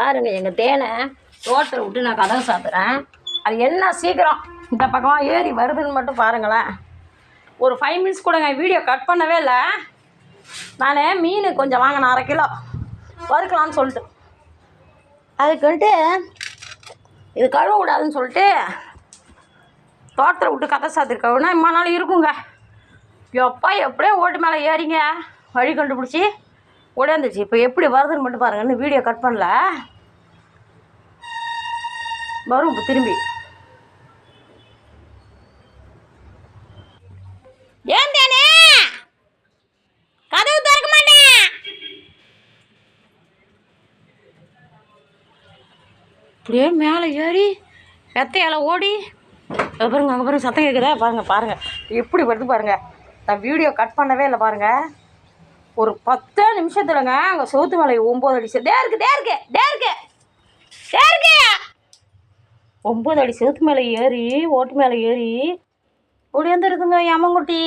பாருங்க எங்கள் தேனை தோட்டத்தை விட்டு நான் கதவை சாத்துறேன். அது என்ன சீக்கிரம்? இந்த பக்கமாக ஏறி வருதுன்னு மட்டும் பாருங்களேன். ஒரு ஃபைவ் மினிட்ஸ் கூடங்க வீடியோ கட் பண்ணவே இல்லை. நான் மீன் கொஞ்சம் வாங்கினேன் அரை கிலோ. வறுக்கலான்னு சொல்லிட்டு. அதுக்குன்ட்டு இது கழுவ சொல்லிட்டு தோட்டத்தை விட்டு கதை சாத்திருக்கவுன்னா இம்மா நாள் இருக்குங்க. எப்பா எப்படியோ ஓட்டு மேலே ஏறிங்க. வழி கண்டுபிடிச்சி உடையாந்துச்சு இப்போ எப்படி வருதுன்னு மட்டும் பாருங்கன்னு வீடியோ கட் பண்ணல. வரும் இப்போ திரும்பி. ஏன் தானே? கதவு திறக்க மாட்டேன். அப்படியே மேலே ஏறி வெத்தையால ஓடி. அது பாருங்க அங்கே பாருங்க சத்தம் கேட்குதா பாருங்கள் பாருங்கள் எப்படி வருது பாருங்கள் நான் வீடியோ கட் பண்ணவே இல்லை பாருங்கள் ஒரு பத்து நிமிஷத்துலங்க அங்கே சோத்து மலை ஒம்பது அடி சே- இருக்கு தே இருக்கு தே இருக்கு தே இருக்கு ஒம்பது அடி சோத்து மேலே ஏறி ஓட்டு மேலே ஏறி ஓடியாந்துருக்குங்க எமங்குட்டி